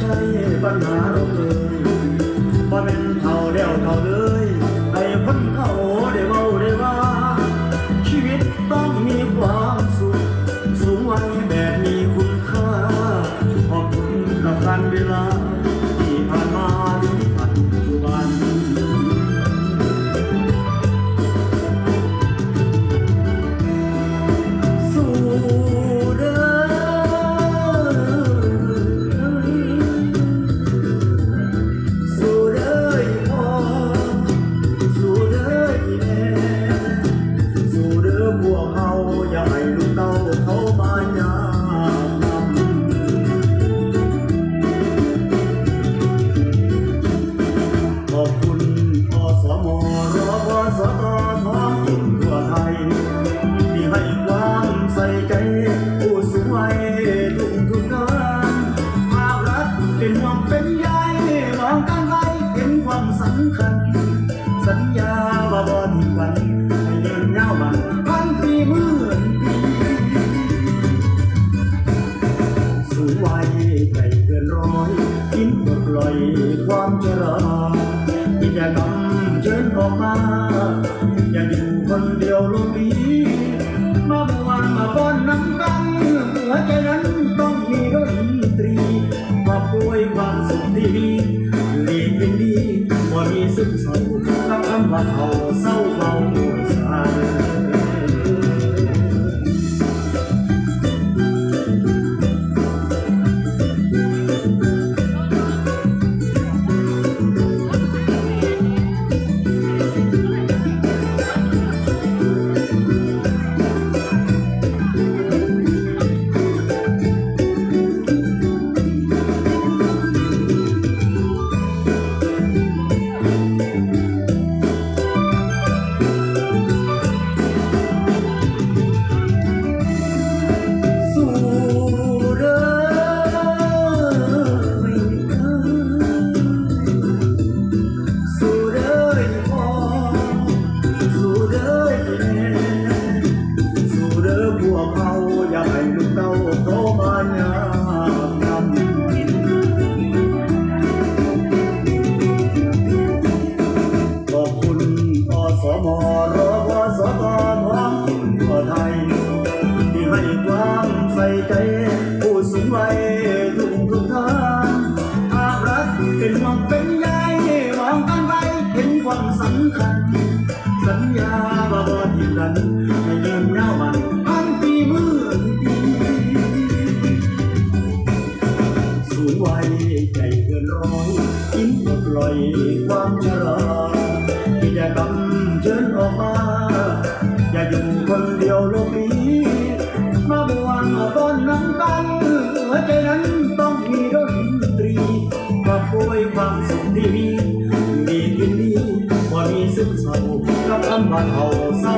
ใช่ปัญหาเราเกิด อบคุณอสมรอบสตท้องทุกนทั่วไทย ที่ให้ความใส่ใจผู้สูงวัยทุกทุกงานภาครัฐเป็นห่วงเป็นใยมองการไปเป็นความสำคัญ สัญญาว่าบ่ทิ้งกัน home. ภาพรักเป็นห่งเป็นใยมองกันไปเห็นความสำคัญ สัญญาว่าบ่ที่นั้นให้เดินยาววันพันปีหมื่นปีสูงไว้ใจเกินร้อยกินปล่อยความชรา 然后是